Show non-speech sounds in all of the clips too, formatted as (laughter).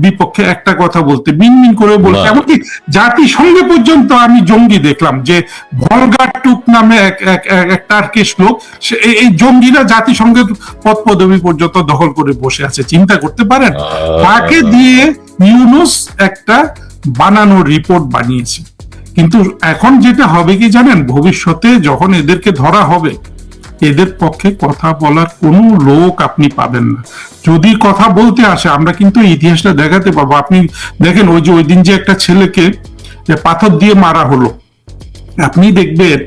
বিপক্ষে একটা কথা বলতে মিনমিন করে বলতে। এমনকি জাতিসংঘে পর্যন্ত আমি জঙ্গি দেখলাম যে ভলগার টুক নামে এক টার্কিশ লোক এই- এই জঙ্গিরা জাতিসংঘের পদ পদবি পর্যন্ত দখল করে বসে আছে। চিন্তা করতে পারেন? তাকে দিয়ে ইউনুস একটা বানানো রিপোর্ট বানিয়েছে। কিন্তু এখন যেটা হবে কি জানেন? ভবিষ্যতে যখন এদেরকে ধরা হবে এদের পক্ষে কথা বলার কোনো লোক আপনি পাবেন না। যদি কথা বলতে আসে, আমরা কিন্তু ইতিহাসটা দেখাতে পারব। আপনি দেখেন, ওই যে ওই দিন যে একটা ছেলেকে যে পাথর দিয়ে মারা হলো। আপনি দেখবেন,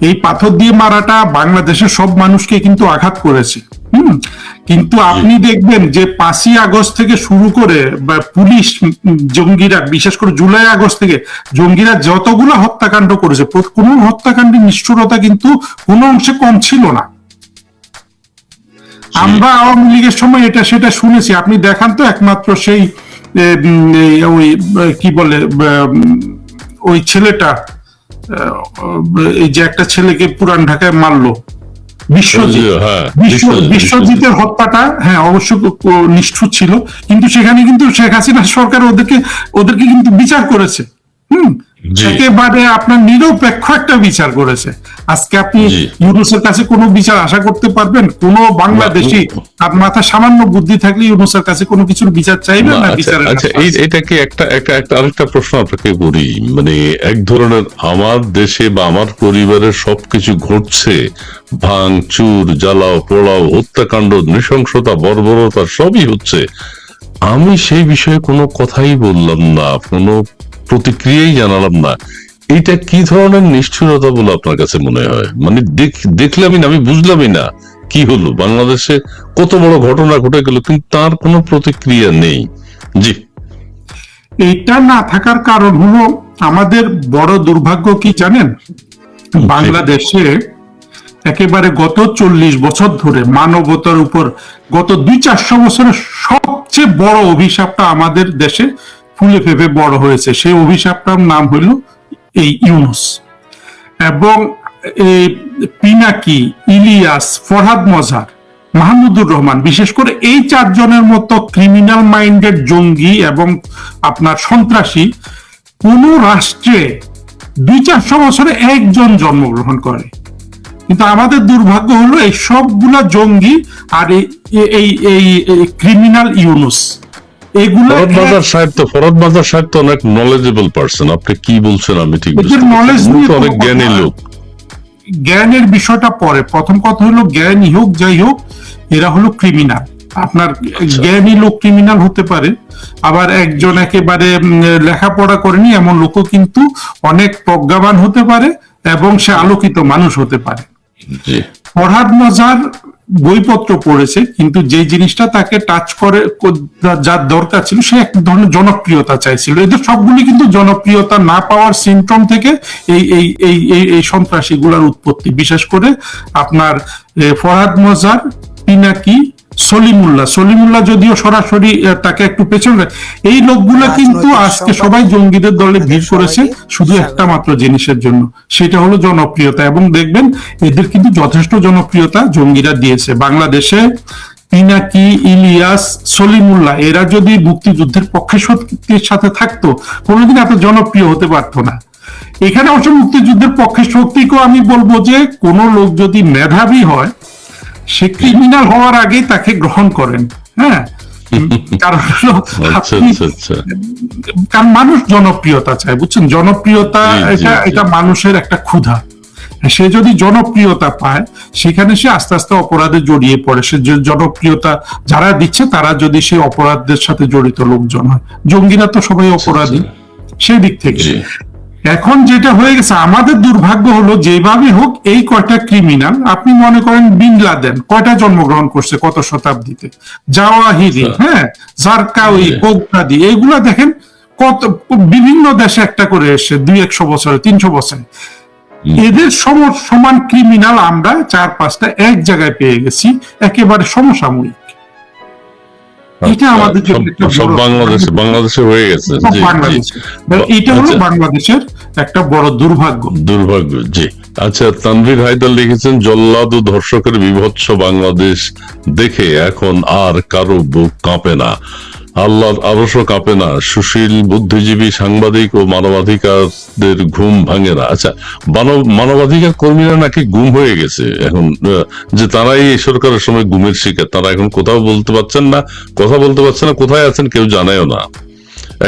এই পাথর দিয়ে মারাটা বাংলাদেশের সব মানুষকে কিন্তু আঘাত করেছে। হুম? কিন্তু আপনি দেখবেন যে পাঁচই আগস্ট থেকে শুরু করে পুলিশ জঙ্গিরা বিশেষ করে জুলাই আগস্ট থেকে জঙ্গিরা যতগুলো হত্যাকাণ্ড করেছে কোনো হত্যাকাণ্ডের নিষ্ঠুরতা কিন্তু কোনো অংশে কম ছিল না। আমরা আওয়ামী লীগের সময় এটা সেটা শুনেছি। আপনি দেখান তো একমাত্র সেই ওই কি বলে ওই ছেলেটা এই যে একটা ছেলেকে পুরান ঢাকায় মারলো। বিশ্বজিৎ হ্যাঁ বিশ্ব- বিশ্বজিতের হত্যাটা হ্যাঁ অবশ্য নিষ্ঠুর ছিল কিন্তু সেখানে কিন্তু শেখ হাসিনা সরকার ওদেরকে ওদেরকে কিন্তু বিচার করেছে হুম। একেবারে আপনার নিরপেক্ষ একটা বিচার করেছে। আজকে আপনি ইউনুসের কাছে কোনো বিচার আশা করতে পারবেন? কোন বাংলাদেশি তার মাথা সামান্য বুদ্ধি থাকলে ইউনুসের কাছে কোনো কিছুর বিচার চাইবে না, আচ্ছা, আচ্ছা এটা কি একটা একটা একটা আরেকটা প্রশ্ন আপনাকে করি। মানে এক ধরনের আমার দেশে বা আমার পরিবারের সবকিছু ঘটছে। ভাঙচুর জ্বালাও পোড়াও হত্যাকাণ্ড নৃশংসতা বর্বরতা সবই হচ্ছে। আমি সেই বিষয়ে কোনো কথাই বললাম না। কোনো প্রতিক্রিয়াই জানালাম না। এটা কি ধরনের নিষ্ঠুরতা বলে আপনার কাছে মনে হয়? মানে দেখ- দেখলে আমি না আমি বুঝলামই না কি হলো। বাংলাদেশে কত বড় ঘটনা ঘটে গেল কিন্তু তার কোনো প্রতিক্রিয়া নেই। জি। এইটা না থাকার কারণ হলো আমাদের বড় দুর্ভাগ্য কি জানেন? বাংলাদেশে একেবারে গত চল্লিশ বছর ধরে মানবতার উপর গত দুই চারশো বছরের সবচেয়ে বড় অভিশাপটা আমাদের দেশে ফুলে ফেপে বড় হয়েছে। সেই অভিশাপটার নাম হইল এই ইউনুস। এবং এই পিনাকি, ইলিয়াস, ফরহাদ মজার, মাহমুদুর রহমান, বিশেষ করে এই চারজনের মতো ক্রিমিনাল মাইন্ডেড জঙ্গি এবং আপনার সন্ত্রাসী, কোন রাষ্ট্রে দুই চারশো বছরে একজন জন্মগ্রহণ করে। কিন্তু আমাদের দুর্ভাগ্য হলো এই সবগুলা জঙ্গি আর এই, এই- এই ক্রিমিনাল ইউনুস। এগুলো ফরদ সাহেব তো ফরদ বাজার সাহেব তো অনেক নলেজেবল পার্সন আপনি কি বলছেন আমি ঠিক এদের বুঝতে পারছি। knowledge উনি নিয়ে অনেক জ্ঞানী লোক। জ্ঞানের বিষয়টা পরে। প্রথম কথা হলো জ্ঞানী হোক যাই হোক এরা হলো ক্রিমিনাল আপনার জ্ঞানী লোক ক্রিমিনাল হতে পারে। আবার একজন একেবারে লেখাপড়া করেনি এমন লোকও কিন্তু অনেক প্রজ্ঞাবান হতে পারে এবং সে আলোকিত মানুষ হতে পারে। ফরহাদ মজার বইপত্র পড়েছে, কিন্তু যে জিনিসটা তাকে টাচ করে যার দরকার ছিল, সে এক ধরনের জনপ্রিয়তা চাইছিল। এদের সবগুলি কিন্তু জনপ্রিয়তা না পাওয়ার সিমটম থেকে এই এই এই এই এই সন্ত্রাসীগুলার উৎপত্তি। বিশেষ করে আপনার ফরহাদ মজার, পিনাকি সলিমুল্লাহ সলিমুল্লাহ যদিও সরাসরি তাকে একটু পেছনে রাখে। এই লোকগুলা কিন্তু আজকে সবাই জঙ্গিদের দলে ভিড় করেছে শুধু একটা মাত্র জিনিসের জন্য সেটা হলো জনপ্রিয়তা এবং দেখবেন এদের কিন্তু যথেষ্ট জনপ্রিয়তা জঙ্গিরা দিয়েছে বাংলাদেশে পিনাকি ইলিয়াস সলিমুল্লাহ এরা যদি মুক্তিযুদ্ধের পক্ষে শক্তির সাথে থাকতো কোনোদিন এত জনপ্রিয় হতে পারতো না এখানে অবশ্য মুক্তিযুদ্ধের পক্ষে শক্তিকেও আমি বলব যে কোন লোক যদি মেধাবী হয় সে ক্রিমিনাল হওয়ার আগে তাকে গ্রহণ করেন হ্যাঁ? (laughs) কারণ আচ্ছা আচ্ছা আচ্ছা। কারণ মানুষ জনপ্রিয়তা চায় বুঝছেন? জনপ্রিয়তা এটা এটা মানুষের একটা ক্ষুধা। সে যদি জনপ্রিয়তা পায় সেখানে সে আস্তে আস্তে অপরাধে জড়িয়ে পড়ে। সে যে জনপ্রিয়তা যারা দিচ্ছে তারা যদি সেই অপরাধের সাথে জড়িত লোকজন হয়। জঙ্গিরা তো সবাই অপরাধী। সেই দিক থেকে। এখন যেটা হয়ে গেছে আমাদের দুর্ভাগ্য হলো যেভাবে হোক এই কয়টা ক্রিমিনাল আপনি মনে করেন বিন লাদেন কয়টা জন্মগ্রহণ করছে কত শতাব্দীতে জাওয়াহিরি আচ্ছা। হ্যাঁ জারকাউই জি। কোকরাদি এগুলা দেখেন কত বিভিন্ন দেশে একটা করে এসছে দুই একশো বছরে তিনশো বছরে। এদের সম সমান ক্রিমিনাল আমরা চার পাঁচটা এক জায়গায় পেয়ে গেছি একেবারে সমসাময়িক এটা আমাদের জন্য সব- বাংলাদেশে বাংলাদেশে হয়ে গেছে এটা হলো আচ্ছা। বাংলাদেশের একটা বড় দুর্ভাগ্য। দুর্ভাগ্য জি। আচ্ছা তানভীর হায়দার লিখেছেন জল্লাদ ও ধর্ষকের বিভৎস বাংলাদেশ দেখে এখন আর কারও বুক কাঁপে না। আল্লাহর আরশও কাঁপে না, সুশীল, বুদ্ধিজীবী, সাংবাদিক ও মানবাধিকারদের ঘুম ভাঙে না। আচ্ছা মানব, মানবাধিকার কর্মীরা নাকি গুম হয়ে গেছে এখন যে তারাই এই সরকারের সময় গুমের শিকার, তারা এখন কোথাও বলতে পারছেন না, কথা বলতে পারছেন না, কোথায় আছেন কেউ জানায়ও না।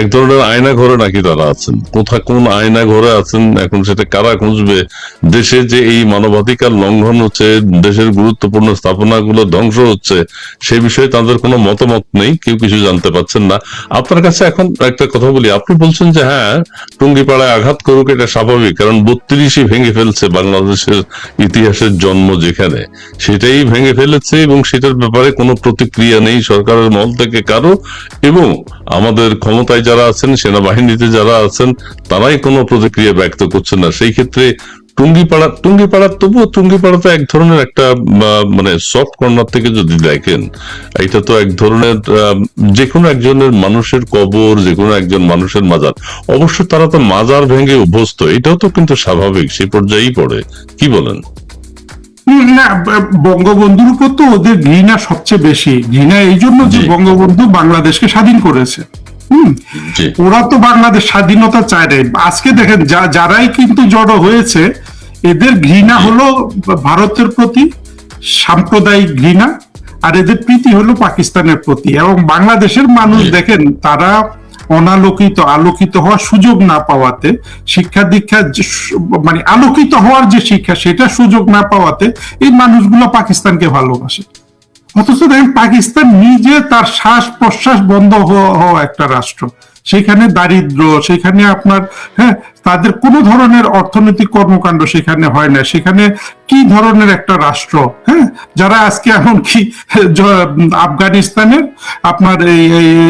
এক ধরনের আয়না ঘরে নাকি তারা আছেন? কোথা কোন আয়না ঘরে আছেন? এখন সেটা কারা খুঁজবে? দেশে যে এই মানবাধিকার লঙ্ঘন হচ্ছে, দেশের গুরুত্বপূর্ণ স্থাপনাগুলো ধ্বংস হচ্ছে, সে বিষয়ে তাদের কোনো মতামত নেই, কেউ কিছু জানতে পারছেন না। আপনার কাছে এখন একটা কথা বলি। আপনি বলছেন যে হ্যাঁ টুঙ্গিপাড়ায় আঘাত করুক এটা স্বাভাবিক, কারণ বত্রিশই ভেঙে ফেলছে বাংলাদেশের ইতিহাসের জন্ম যেখানে। সেটাই ভেঙে ফেলেছে এবং সেটার ব্যাপারে কোনো প্রতিক্রিয়া নেই সরকারের মহল থেকে কারও। এবং আমাদের ক্ষমতায় যারা আছেন সেনাবাহিনীতে যারা আছেন তারাই কোনো প্রতিক্রিয়া ব্যক্ত করছেন না। সেই ক্ষেত্রে টুঙ্গিপাড়া টুঙ্গিপাড়া তবুও টুঙ্গিপাড়া তো এক ধরনের একটা মানে সফট কর্নার থেকে যদি দেখেন এটা তো এক ধরনের যে কোনো একজনের মানুষের কবর যে কোনো একজন মানুষের মাজার। অবশ্য তারা তো মাজার ভেঙে অভ্যস্ত এটাও তো কিন্তু স্বাভাবিক সে পর্যায়েই পড়ে। কি বলেন? না বঙ্গবন্ধুর উপর তো ওদের ঘৃণা সবচেয়ে বেশি। ঘৃণা এই জন্য যে বঙ্গবন্ধু বাংলাদেশকে স্বাধীন করেছে। ওরা তো বাংলাদেশ স্বাধীনতা চায় নাই। আজকে দেখেন যারাই কিন্তু জড়ো হয়েছে এদের ঘৃণা হলো ভারতের প্রতি সাম্প্রদায়িক ঘৃণা আর এদের প্রীতি হলো পাকিস্তানের প্রতি। এবং বাংলাদেশের মানুষ দেখেন তারা অনালোকিত আলোকিত হওয়ার সুযোগ না পাওয়াতে শিক্ষা দীক্ষা মানে আলোকিত হওয়ার যে শিক্ষা সেটা সুযোগ না পাওয়াতে এই মানুষগুলো পাকিস্তানকে ভালোবাসে। অথচ দেখেন পাকিস্তান নিজে তার শ্বাস প্রশ্বাস বন্ধ হওয়া একটা রাষ্ট্র। সেখানে দারিদ্র, সেখানে আপনার হ্যাঁ তাদের কোনো ধরনের অর্থনৈতিক কর্মকাণ্ড সেখানে হয় না। সেখানে কি ধরনের একটা রাষ্ট্র হ্যাঁ? যারা আজকে এমনকি আফগানিস্তানের আপনার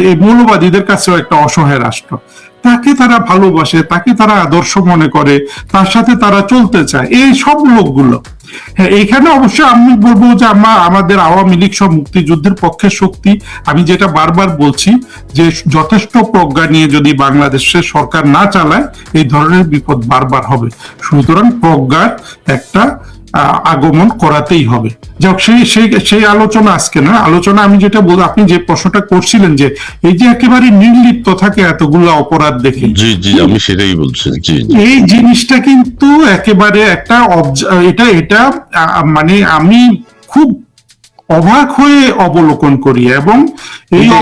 এই মৌলবাদীদের কাছেও একটা অসহায় রাষ্ট্র। তাকে তারা ভালোবাসে, তাকে তারা আদর্শ মনে করে, তার সাথে তারা চলতে চায়, এই সব লোকগুলো। হ্যাঁ এখানে অবশ্যই আমি বলব যে আমরা, আমাদের আওয়ামী লীগ সব মুক্তিযুদ্ধের পক্ষের শক্তি। আমি যেটা বারবার বলছি যে যথেষ্ট প্রজ্ঞা নিয়ে যদি বাংলাদেশের সরকার না চালায়, এই ধরনের বিপদ বারবার হবে। সুতরাং প্রজ্ঞার একটা আগমন করাতেই হবে। যাক সেই সেই সেই আলোচনা আজকে না আলোচনা আমি যেটা বল আপনি যে প্রশ্নটা করছিলেন যে এই যে একেবারে নির্লিপ্ত থাকে এতগুলো অপরাধ দেখে। জি জি আমি সেটাই বলছি জি এই জিনিসটা কিন্তু একেবারে একটা এটা এটা মানে আমি খুব অবাক হয়ে অবলোকন করি এবং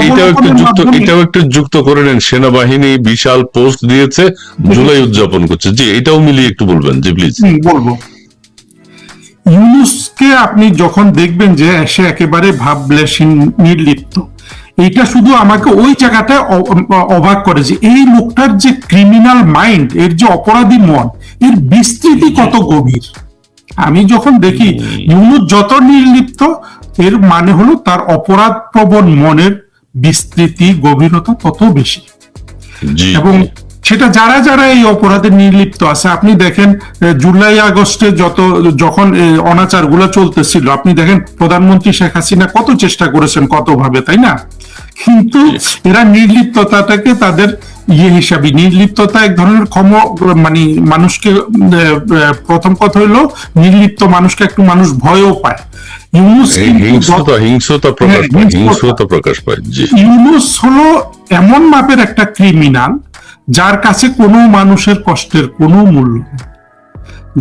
এটাও একটু যুক্ত এটাও একটু যুক্ত করে নেন। সেনাবাহিনী বিশাল পোস্ট দিয়েছে (laughs) জুলাই উদযাপন করছে। জি এটাও মিলিয়ে একটু বলবেন জি প্লিজ বলব। ইউনুসকে আপনি যখন দেখবেন যে সে একেবারে ভাবলেশীন নির্লিপ্ত এটা শুধু আমাকে ওই জায়গাটায় অ- অবাক করে যে এই লোকটার যে ক্রিমিনাল মাইন্ড এর যে অপরাধী মন এর বিস্তৃতি কত গভীর। আমি যখন দেখি ইউনুস যত নির্লিপ্ত এর মানে হলো তার অপরাধ প্রবণ মনের বিস্তৃতি গভীরতা তত বেশি। এবং সেটা যারা যারা এই অপরাধে নির্লিপ্ত আছে আপনি দেখেন জুলাই আগস্টে যত যখন অনাচারগুলো চলতেছিল আপনি দেখেন প্রধানমন্ত্রী শেখ হাসিনা কত চেষ্টা করেছেন কত ভাবে তাই না? কিন্তু এরা নির্লিপ্ততাটাকে তাদের ইয়ে হিসাবে নির্লিপ্ততা এক ধরনের ক্ষম মানে মানুষকে প্রথম কথা হইল নির্লিপ্ত মানুষকে একটু মানুষ ভয়ও পায়। ইউনুস হ্যাঁ, হিংস্রতা। হিংস্রতা প্রকাশ পায় ইউনুস হলো এমন মাপের একটা ক্রিমিনাল যার কাছে কোনো মানুষের কষ্টের কোনো মূল্য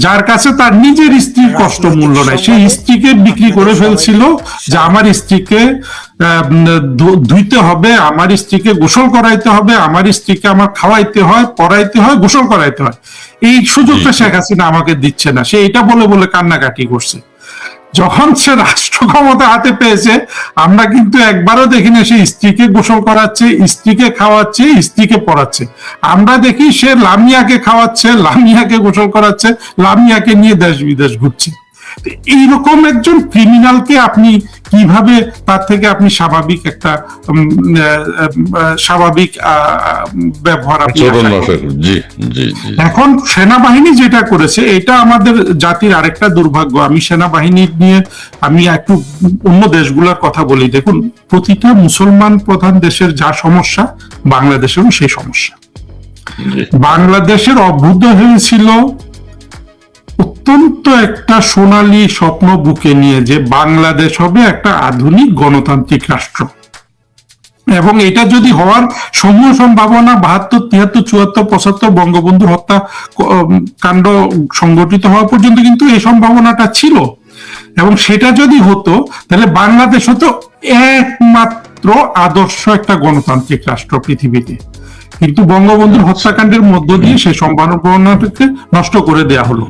যার কাছে তার নিজের স্ত্রীর কষ্ট মূল্য নাই। সেই স্ত্রীকে বিক্রি করে ফেলছিল যে আমার স্ত্রীকে ধুইতে হবে আমার স্ত্রীকে গোসল করাইতে হবে আমার স্ত্রীকে আমার খাওয়াইতে হয় পড়াইতে হয় গোসল করাইতে হয়। এই সুযোগটা শেখ হাসিনা আমাকে দিচ্ছে না। সে এটা বলে বলে কান্নাকাটি করছে। যখন সে রাষ্ট্র ক্ষমতা হাতে পেয়েছে, আমরা কিন্তু একবারও দেখি না সে স্ত্রীকে গোসল করাচ্ছে, স্ত্রীকে খাওয়াচ্ছে, স্ত্রীকে পড়াচ্ছে। আমরা দেখি সে লামিয়াকে খাওয়াচ্ছে, লামিয়াকে গোসল করাচ্ছে, লামিয়াকে নিয়ে দেশ বিদেশ ঘুরছে এইরকম একজন ক্রিমিনালকে আপনি কীভাবে তার থেকে আপনি স্বাভাবিক একটা স্বাভাবিক ব্যবহার জি এখন সেনাবাহিনী যেটা করেছে এটা আমাদের জাতির আরেকটা দুর্ভাগ্য। আমি সেনাবাহিনী নিয়ে আমি একটু অন্য দেশগুলোর কথা বলি। দেখুন প্রতিটা মুসলমান প্রধান দেশের যা সমস্যা বাংলাদেশেরও সেই সমস্যা। বাংলাদেশের অভ্যুদয় হয়েছিল অত্যন্ত একটা সোনালী স্বপ্ন বুকে নিয়ে যে বাংলাদেশ হবে একটা আধুনিক গণতান্ত্রিক রাষ্ট্র। এবং এটা যদি হওয়ার সমূহ সম্ভাবনা বাহাত্তর তিয়াত্তর চুয়াত্তর, পঁচাত্তর বঙ্গবন্ধু হত্যা কাণ্ড সংগঠিত হওয়া পর্যন্ত কিন্তু এই সম্ভাবনাটা ছিল। এবং সেটা যদি হতো, তাহলে বাংলাদেশ হতো একমাত্র আদর্শ একটা গণতান্ত্রিক রাষ্ট্র পৃথিবীতে। কিন্তু বঙ্গবন্ধুর হত্যাকাণ্ডের মধ্য দিয়ে সেই সম্ভাবনাটাকে নষ্ট করে দেয়া হলো।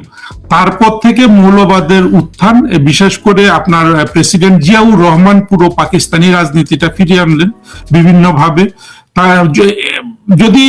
তারপর থেকে মৌলবাদের উত্থান বিশেষ করে আপনার প্রেসিডেন্ট জিয়াউর রহমান পুরো পাকিস্তানি রাজনীতিটা ফিরিয়ে আনলেন বিভিন্নভাবে। তা যদি